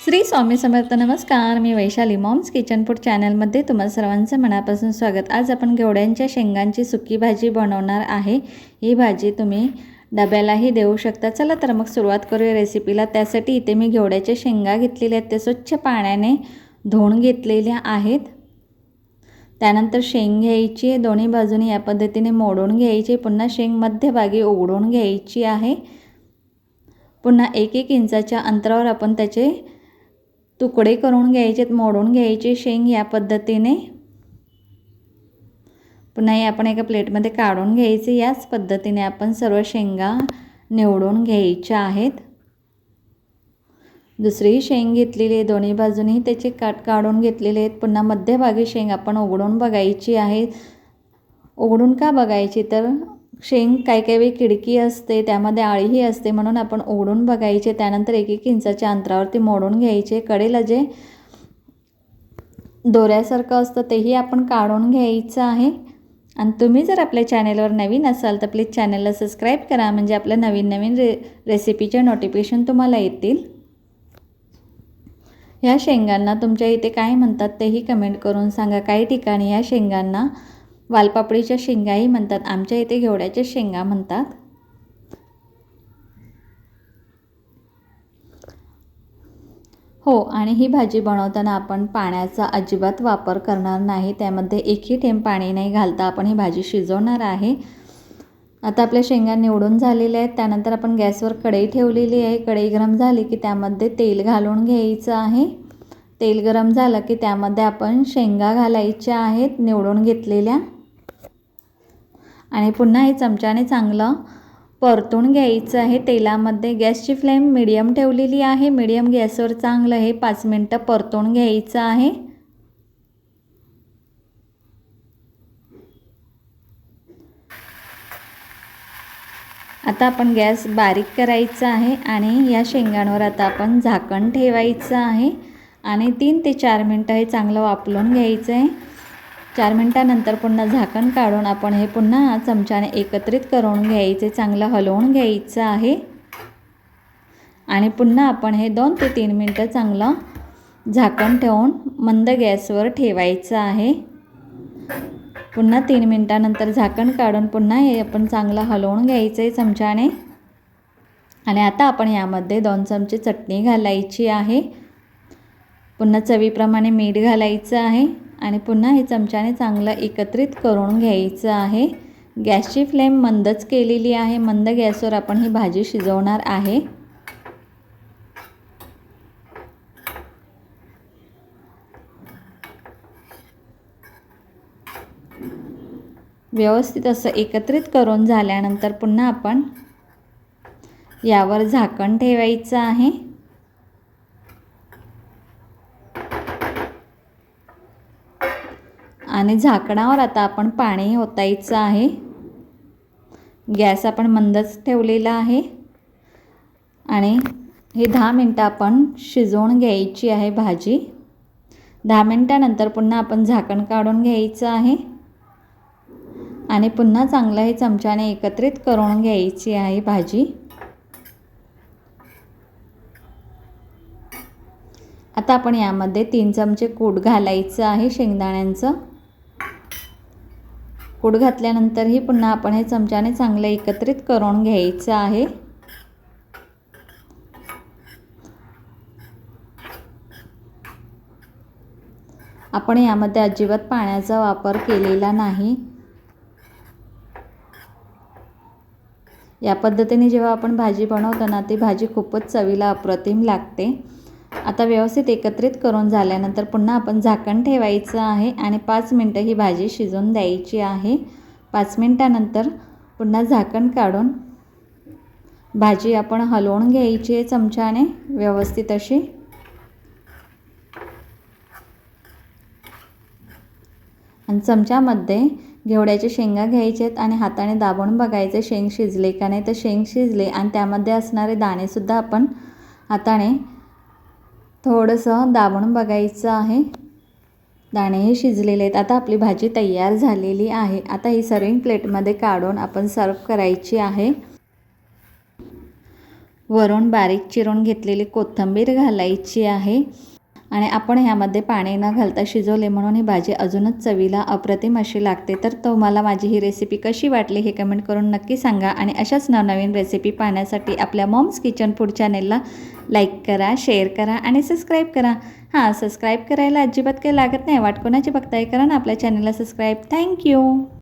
श्री स्वामी समर्थ नमस्कार. मी Vaishali moms kitchen food चॅनलमध्ये तुम्हाला सर्वांचं मनापासून स्वागत. आज आपण घेवड्यांच्या शेंगांची सुकी भाजी बनवणार आहे. ही भाजी तुम्ही डब्यालाही देऊ शकता. चला तर मग सुरुवात करूया रेसिपीला. त्यासाठी इथे मी घेवड्याच्या शेंगा घेतलेल्या आहेत. ते स्वच्छ पाण्याने धुवून घेतलेल्या आहेत. त्यानंतर शेंग घ्यायची दोन्ही बाजूने या पद्धतीने मोडून घ्यायची पुन्हा शेंग मध्यभागी उघडून घ्यायची आहे. पुन्हा एक एक इंचाच्या अंतरावर आपण त्याचे तुकडे करून घ्यायचे मोडून घ्यायचे शेंग या पद्धतीने. पुन्हा हे आपण एका प्लेटमध्ये काढून घ्यायचे याच पद्धतीने आपण सर्व शेंगा निवडून घ्यायच्या आहेत. दुसरीही शेंग घेतलेली आहे दोन्ही बाजूनी त्याचे काट काढून घेतलेले आहेत. पुन्हा मध्यभागी शेंग आपण उघडून बघायची आहे. उघडून का बघायची? तर शेंग काही काही वेळी खिडकी असते त्यामध्ये आळीही असते म्हणून आपण ओढून बघायचे त्यानंतर एक एक इंचाच्या अंतरावरती मोडून घ्यायचे. कडेला जे दोऱ्यासारखं असतं तेही आपण काढून घ्यायचं आहे. आणि तुम्ही जर आपल्या चॅनेलवर नवीन असाल तर प्लीज चॅनलला सबस्क्राईब करा म्हणजे आपल्या नवीन नवीन रे रेसिपीचे नोटिफिकेशन तुम्हाला येतील. ह्या शेंगांना तुमच्या इथे काय म्हणतात तेही कमेंट करून सांगा. काही ठिकाणी या शेंगांना वालपापडीच्या शेंगाही म्हणतात. आमच्या इथे घेवड्याच्या शेंगा म्हणतात. हो आणि ही भाजी बनवताना आपण पाण्याचा अजिबात वापर करणार नाही. त्यामध्ये एकही थेंब पाणी नाही घालता आपण ही भाजी शिजवणार आहे. आता आपल्या शेंगा निवडून झालेल्या आहेत. त्यानंतर आपण गॅसवर कढई ठेवलेली आहे. कढई गरम झाली की त्यामध्ये तेल घालून घ्यायचं आहे. तेल गरम झालं की त्यामध्ये आपण शेंगा घालायच्या आहेत निवडून घेतलेल्या. आणि पुन्हा हे चमच्याने चांगलं परतून घ्यायचं आहे तेलामध्ये. गॅसची फ्लेम मिडियम ठेवलेली आहे. मिडियम गॅसवर चांगलं हे पाच मिनटं परतून घ्यायचं आहे. आता आपण गॅस बारीक करायचा आहे आणि या शेंगांवर आता आपण झाकण ठेवायचं आहे. आणि तीन ते चार मिनटं हे चांगलं वापरून घ्यायचं आहे. चार मिनटानंतर पुन्हा झाकण काढून आपण हे पुन्हा चमच्याने एकत्रित करून घ्यायचे चांगलं हलवून घ्यायचं आहे. आणि पुन्हा आपण हे दोन ते तीन मिनटं चांगलं झाकण ठेवून मंद गॅसवर ठेवायचं आहे. पुन्हा तीन मिनटानंतर झाकण काढून पुन्हा हे आपण चांगलं हलवून घ्यायचं आहे चमच्याने. आणि आता आपण यामध्ये दोन चमचे चटणी घालायची आहे. पुन्हा चवीप्रमाणे मीठ घालायचं आहे. आणि पुन्हा हे चमच्याने चांगलं एकत्रित करून घ्यायचं आहे. गॅसची फ्लेम मंदच केलेली आहे. मंद गॅसवर आपण ही भाजी शिजवणार आहे. व्यवस्थित असं एकत्रित करून झाल्यानंतर पुन्हा आपण यावर झाकण ठेवायचं आहे. आणि झाकणावर आता आपण पाणी ओतायचं आहे. गॅस आपण मंदच ठेवलेला आहे. आणि हे दहा मिनटं आपण शिजवून घ्यायची आहे भाजी. दहा मिनटानंतर पुन्हा आपण झाकण काढून घ्यायचं आहे. आणि पुन्हा चांगलं हे चमच्याने एकत्रित करून घ्यायची आहे भाजी. आता आपण यामध्ये तीन चमचे कूट घालायचं आहे शेंगदाण्यांचं. कूट घातल्यानंतरही पुन्हा आपण हे चमच्याने चांगलं एकत्रित करून घ्यायचं आहे. आपण यामध्ये अजिबात पाण्याचा वापर केलेला नाही. या पद्धतीने जेव्हा आपण भाजी बनवतो ना ती भाजी खूपच चवीला अप्रतिम लागते. आता व्यवस्थित एकत्रित करून झाल्यानंतर पुन्हा आपण झाकण ठेवायचं आहे आणि पाच मिनटं ही भाजी शिजवून द्यायची आहे. पाच मिनटानंतर पुन्हा झाकण काढून भाजी आपण हलवून घ्यायची आहे चमच्याने व्यवस्थित अशी. आणि चमच्यामध्ये घेवड्याचे शेंगा घ्यायचे आहेत आणि हाताने दाबून बघायचे शेंग शिजले का नाही. तर शेंग शिजले आणि त्यामध्ये असणारे दाणेसुद्धा आपण हाताने थोडंसं दाबून बघायचं आहे. दाणेही शिजलेले आहेत. आता आपली भाजी तयार झालेली आहे. आता ही सर्विंग प्लेटमध्ये काढून आपण सर्व करायची आहे. वरून बारीक चिरून घेतलेली कोथिंबीर घालायची आहे. आणि आपण ह्यामध्ये पाणी न घालता शिजवले म्हणून ही भाजी अजूनच चवीला अप्रतिम अशी लागते. तर तुम्हाला माझी ही रेसिपी कशी वाटली हे कमेंट करून नक्की सांगा आणि अशाच नवनवीन रेसिपी पाहण्यासाठी आपल्या मॉम्स किचन फूड चॅनेलला लाईक करा शेअर करा आणि सबस्क्राईब करा. हां सबस्क्राईब करायला अजिबात काही लागत नाही. वाट कोणाची बघताय? करा ना आपल्या चॅनलला सबस्क्राईब थँक्यू